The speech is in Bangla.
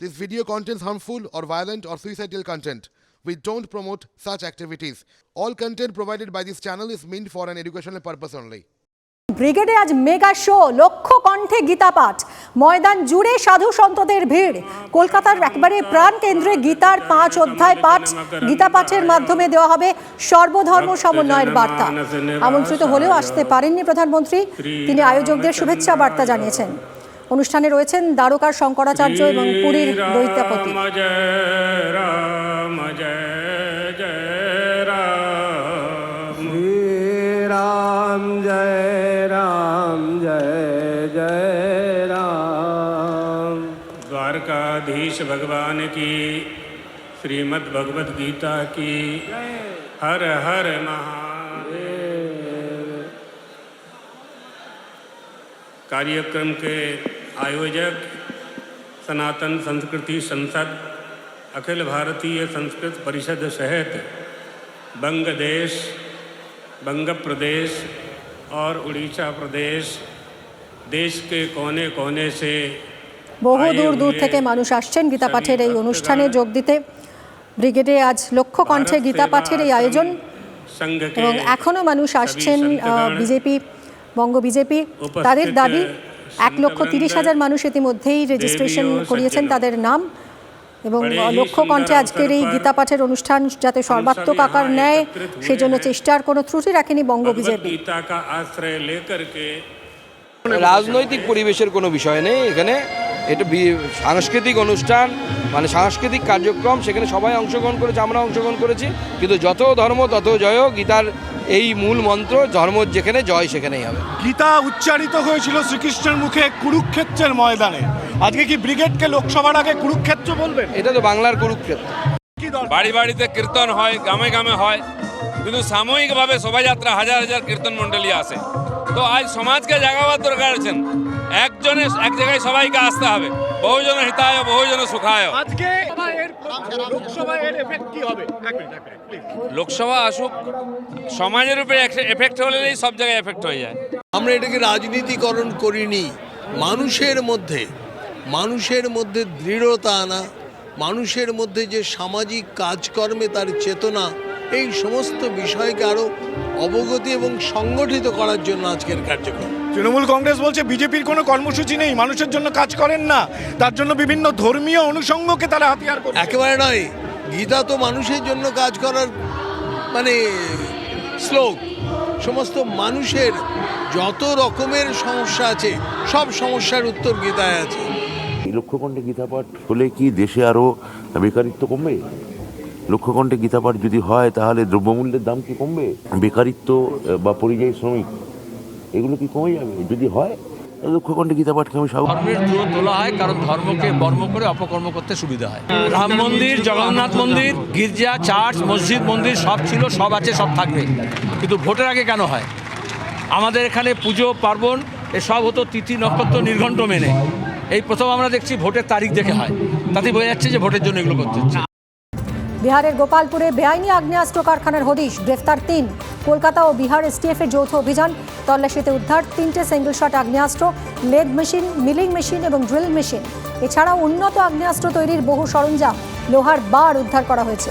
This video contains harmful or violent or suicidal content. We don't promote such activities. All content provided by this channel is meant for an educational purpose only. ব্রিগেডে আজ মেগা শো লক্ষ কণ্ঠে গীতাপাঠ ময়দান জুড়ে সাধু সন্তদের ভিড় কলকাতার একবারে প্রাণ কেন্দ্রে গীতার পাঁচ অধ্যায় পাঠ গীতা পাঠের মাধ্যমে দেওয়া হবে সর্বধর্ম সমন্বয়ের বার্তা আমন্ত্রিত হলেও আসতে পারেননি প্রধানমন্ত্রী তিনি আয়োজকদের শুভেচ্ছা বার্তা জানিয়েছেন অনুষ্ঠানে রয়েছেন দ্বারকার শঙ্করাচার্য এবং পুরীর দৈত্যাপতি রাম জয় রাম জয় জয় রাম श्री राम जय राम जय जय राम द्वारकाधीश भगवान की श्रीमद् भगवद गीता की हर हर महादेव कार्यक्रम के आयोजक सनातन संस्कृति संसद अखिल भारतीय संस्कृत परिषद सहित बंग देश बंग प्रदेश और उड़ीसा प्रदेश देश के कोने कोने से বহু आए দূর দূর हुए থেকে মানুষ আসছেন গীতা सभी পাঠের এই भक्तगण অনুষ্ঠানে যোগ দিতে ব্রিগেডে আজ লক্ষ কণ্ঠে भारत গীতা सेवा পাঠের এই আয়োজন संघ के এবং এখনো মানুষ सभी আসছেন संतगण, বিজেপি বঙ্গ বিজেপি উপস্থিত তাদের দাবি এক লক্ষ তিরিশ হাজার মানুষ ইতিমধ্যেই রেজিস্ট্রেশন করিয়েছেন তাদের নাম এবং লক্ষ্য কণ্ঠে আজকের এই গীতা পাঠের অনুষ্ঠান যাতে সর্বাত্মক আকার নেয় সেজন্য চেষ্টার কোনো ত্রুটি রাখেনি বঙ্গ বিজেপি রাজনৈতিক পরিবেশের কোনো বিষয় নেই এখানে। এটা সাংস্কৃতিক অনুষ্ঠান মানে সাংস্কৃতিক কার্যক্রম সেখানে সবাই অংশগ্রহণ করেছে আমরা অংশগ্রহণ করেছি। কিন্তু যত ধর্ম তত জয় গীতার এই মূল মন্ত্র ধর্ম যেখানে জয় সেখানেই হবে। গীতা উচ্চারিত হয়েছিল শ্রীকৃষ্ণের মুখে কুরুক্ষেত্রের ময়দানে। আজকে কি ব্রিগেডকে লোকসভার আগে কুরুক্ষেত্র বলবেন? এটা তো বাংলার কুরুক্ষেত্র। বাড়ি বাড়িতে কীর্তন হয় গ্রামে গ্রামে হয়। কিন্তু সাময়িকভাবে শোভাযাত্রা হাজার হাজার কীর্তন মণ্ডলী আসে। তো আজ সমাজকে জাগাবার দরকার আছেন। একজনে এক জায়গায় সবাইকে আসতে হবে। বহুজন হিতায় বহুজন সুখায়। আজকে এর লোকসভায় এর এফেক্ট কি হবে? এক মিনিট এক মিনিট প্লিজ লোকসভা আসুক সমাজের উপরে এফেক্ট হলেই সব জায়গায় এফেক্ট হয়ে যায়। আমরা এটাকে রাজনীতিকরণ করিনি। মানুষের মধ্যে মানুষের মধ্যে দৃঢ়তা আনা মানুষের মধ্যে যে সামাজিক কাজকর্মে তার চেতনা এই সমস্ত বিষয়কে আরও অবগতি এবং সংগঠিত করার জন্য আজকের কার্যক্রম। তৃণমূল কংগ্রেস বলছে বিজেপির কোনো কর্মসূচি নেই মানুষের জন্য কাজ করেন না। তার জন্য বিভিন্ন ধর্মীয় অনুষঙ্গকে তারা হাতিয়ার করে একেবারে নয় গীতা তো মানুষের জন্য কাজ করার মানে শ্লোক। সমস্ত মানুষের যত রকমের সমস্যা আছে সব সমস্যার উত্তর গীতায় আছে। এই লক্ষ্যকণ্ঠে গীতাপাঠ হলে কি দেশে আরও বেকারিত্ব কমবে? লক্ষ্যকণ্ঠে গীতাপাঠ যদি হয়, তাহলে দ্রব্যমূল্যের দাম কি কমবে? বেকারিত্ব বা পরিযায়ী শ্রমিক, এগুলো কি কমে যাবে? যদি হয় গীতাপাঠকে তোলা হয়, কারণ ধর্মকে করে অপকর্ম করতে সুবিধা হয়। রাম মন্দির, জগন্নাথ মন্দির, গির্জা, চার্চ, মসজিদ, মন্দির, সব ছিল, সব আছে, সব কিন্তু ভোটের আগে কেন হয়? আমাদের এখানে পুজো, পার্বণ এসব হতো তিথি, নক্ষত্র নির্ঘণ্ট মেনে। এই প্রথম আমরা দেখছি ভোটের তারিখ দেখে হয়। তাতে বোঝা যাচ্ছে যে ভোটের জন্য এগুলো করতে হচ্ছে। বিহারের গোপালপুরে বেআইনি আগ্নেয়াস্ত্র কারখানার হদিশ, গ্রেফতার তিন। কলকাতা ও বিহার এসটিএফ এর যৌথ অভিযান, তল্লাশিতে উদ্ধার তিনটে সিঙ্গল শট আগ্নেয়াস্ত্র লেগ মেশিন মিলিং মেশিন এবং ড্রিল মেশিন এছাড়াও উন্নত আগ্নেয়াস্ত্র তৈরির বহু সরঞ্জাম, লোহার বার উদ্ধার করা হয়েছে।